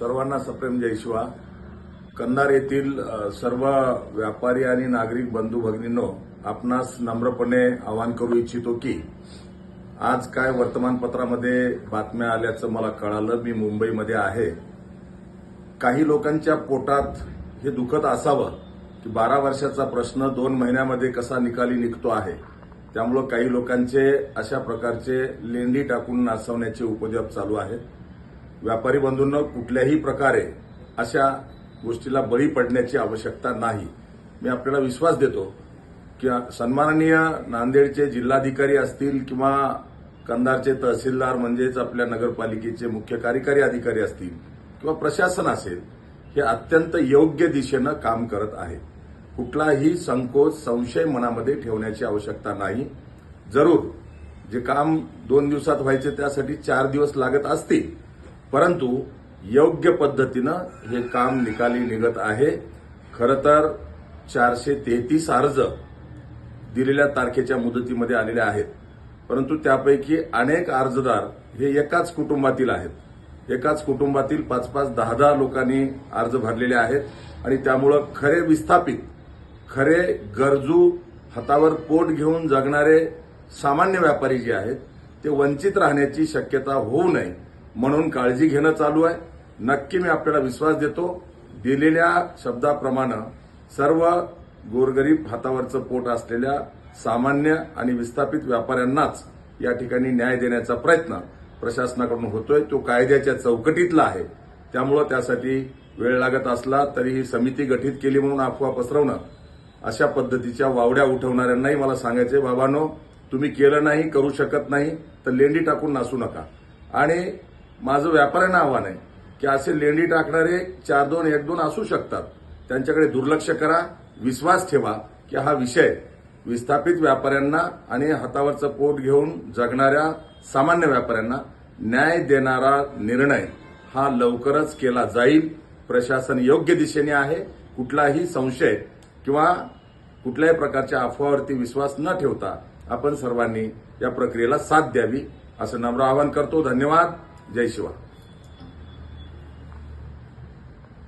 सर्वांना सप्रेम जय शिवा. कंधार येथील सर्व व्यापारी आणि नागरिक बंधू भगिनींनो आपणास नम्रपणे आवाहन करू इच्छितो की आज काय वर्तमानपत्रामध्ये बातम्या आल्याचं मला कळालं. मी मुंबईमध्ये आहे. काही लोकांच्या पोटात हे दुखत असावं की बारा वर्षाचा प्रश्न दोन महिन्यामध्ये कसा निकाली निघतो आहे. त्यामुळं काही लोकांचे अशा प्रकारचे लेंडी टाकून नाचवण्याचे उपद्रव चालू आहेत व्यापारी बंधूंना कुठल्याही प्रकारे अशा गोष्टीला बळी पडण्याची आवश्यकता नाही. मी आपल्याला विश्वास देतो की सन्माननीय नांदेडचे जिल्हाधिकारी असतील किंवा कंधारचे तहसीलदार म्हणजेच आपल्या नगरपालिकेचे मुख्य कार्यकारी अधिकारी असतील किंवा प्रशासन असेल हे अत्यंत योग्य दिशेनं काम करत आहे कुठलाही संकोच संशय मनामध्ये ठेवण्याची आवश्यकता नाही. जरूर जे काम दोन दिवसात व्हायचे त्यासाठी चार दिवस लागत असतील परंतु योग्य पद्धतीनं हे काम निकाली निघत आहे. खरं तर चारशे तेहतीस अर्ज दिलेल्या तारखेच्या मुदतीमध्ये आलेले आहेत. परंतु त्यापैकी अनेक अर्जदार हे एकाच कुटुंबातील आहेत. एकाच कुटुंबातील पाच पाच दहा दहा लोकांनी अर्ज भरलेले आहेत आणि त्यामुळं खरे विस्थापित खरे गरजू हातावर पोट घेऊन जगणारे सामान्य व्यापारी जे आहेत ते वंचित राहण्याची शक्यता होऊ नये. म्हणून काळजी घेणं चालू आहे. नक्की मी आपल्याला विश्वास देतो. दिलेल्या शब्दाप्रमाणे सर्व गोरगरीब हातावरचं पोट असलेल्या सामान्य आणि विस्थापित व्यापाऱ्यांनाच या ठिकाणी न्याय देण्याचा प्रयत्न प्रशासनाकडून होतोय. तो कायद्याच्या चौकटीतला आहे. त्यामुळं त्यासाठी वेळ लागत असला तरी ही समिती गठीत केली म्हणून अफवा पसरवणं अशा पद्धतीच्या वावड्या उठवणाऱ्यांनाही मला सांगायचे बाबानो तुम्ही केलं नाही करू शकत नाही तर लेंडी टाकून नासू नका. आणि माझं व्यापाऱ्यांना आव्हान आहे की असे लेंडी टाकणारे चार दोन एक दोन असू शकतात. त्यांच्याकडे दुर्लक्ष करा विश्वास ठेवा की हा विषय विस्थापित व्यापाऱ्यांना आणि हातावरचं पोट घेऊन जगणाऱ्या सामान्य व्यापाऱ्यांना न्याय देणारा निर्णय हा लवकरच केला जाईल. प्रशासन योग्य दिशेने आहे. कुठलाही संशय किंवा कुठल्याही प्रकारच्या अफवावरती विश्वास न ठेवता आपण सर्वांनी या प्रक्रियेला साथ द्यावी असं नम्र आवाहन करतो. धन्यवाद. जय शिवा